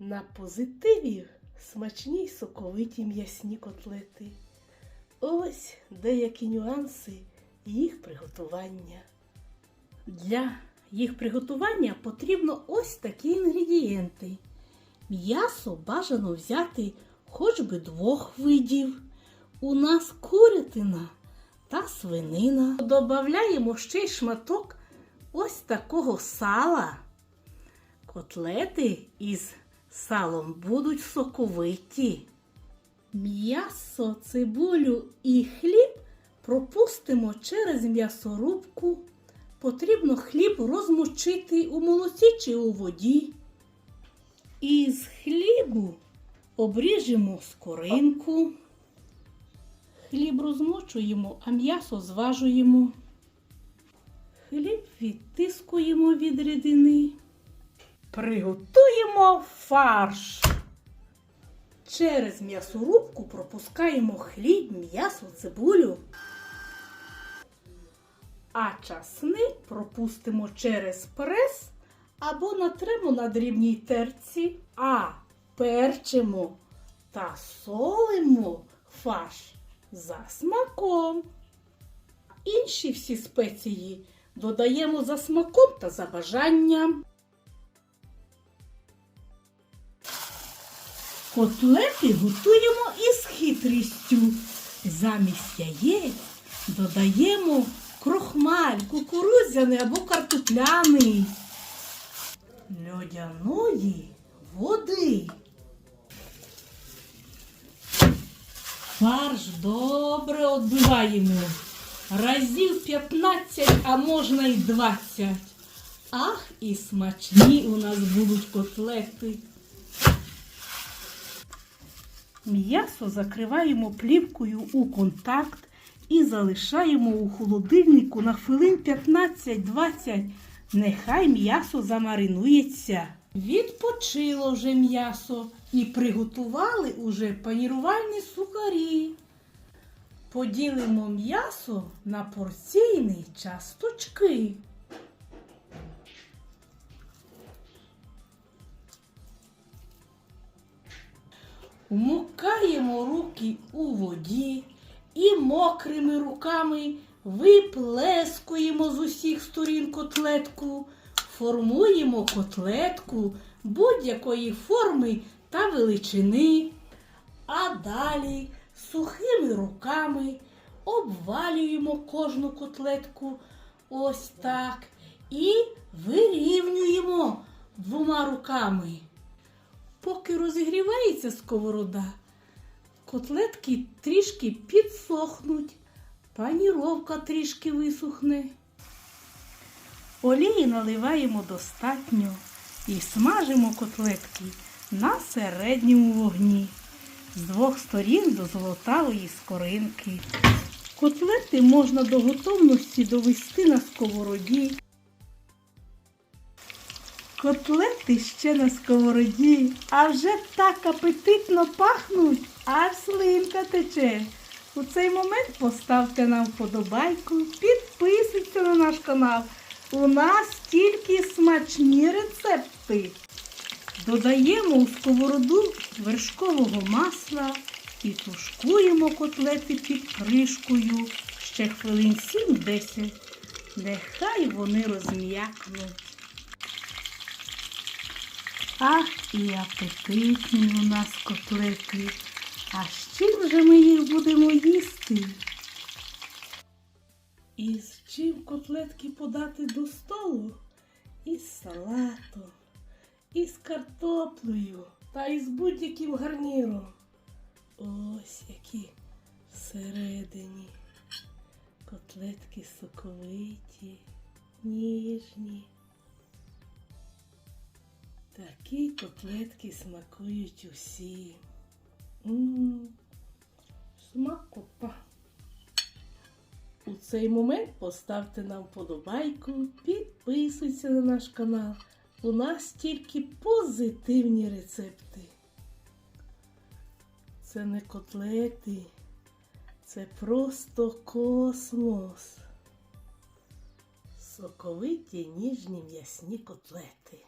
На позитиві смачні й соковиті м'ясні котлети. Ось деякі нюанси їх приготування. Для їх приготування потрібно ось такі інгредієнти. М'ясо бажано взяти хоч би двох видів. У нас курятина та свинина. Добавляємо ще й шматок ось такого сала. Котлети із салом будуть соковиті. М'ясо, цибулю і хліб пропустимо через м'ясорубку. Потрібно хліб розмочити у молоці чи у воді. Із хлібу обріжемо скоринку. Хліб розмочуємо, а м'ясо зважуємо. Хліб відтискуємо від рідини. Приготуємо фарш. Через м'ясорубку пропускаємо хліб, м'ясо, цибулю. А часник пропустимо через прес або натремо на дрібній терці, а перчимо та солимо фарш за смаком. Інші всі спеції додаємо за смаком та за бажанням. Котлети готуємо із хитрістю. Замість яєць додаємо крохмаль, кукурудзяний або картопляний, льодяної води. Фарш добре відбиваємо. Разів 15, а можна й 20. Ах, і смачні у нас будуть котлети. М'ясо закриваємо плівкою у контакт і залишаємо у холодильнику на хвилин 15-20. Нехай м'ясо замаринується. Відпочило вже м'ясо і приготували уже панірувальні сухарі. Поділимо м'ясо на порційні часточки. Вмокаємо руки у воді і мокрими руками виплескуємо з усіх сторін котлетку, формуємо котлетку будь-якої форми та величини. А далі сухими руками обвалюємо кожну котлетку ось так і вирівнюємо двома руками. Поки розігрівається сковорода, котлетки трішки підсохнуть, паніровка трішки висохне. Олії наливаємо достатньо і смажимо котлетки на середньому вогні з двох сторін до золотавої скоринки. Котлети можна до готовності довести на сковороді. Котлети ще на сковороді, а вже так апетитно пахнуть, аж слинка тече. У цей момент поставте нам вподобайку, підписуйтесь на наш канал. У нас тільки смачні рецепти. Додаємо у сковороду вершкового масла і тушкуємо котлети під кришкою ще хвилин 7-10. Нехай вони розм'якнуть. Ах, і апетитні у нас котлети. А з чим же ми їх будемо їсти? І з чим котлетки подати до столу? Із салатом, із картоплею та із будь-яким гарніром. Ось які всередині. Котлетки соковиті, ніжні. Такі котлетки смакують усі. М, Смакота. У цей момент поставте нам вподобайку, підписуйтесь на наш канал. У нас тільки позитивні рецепти. Це не котлети, це просто космос. Соковиті ніжні м'ясні котлети.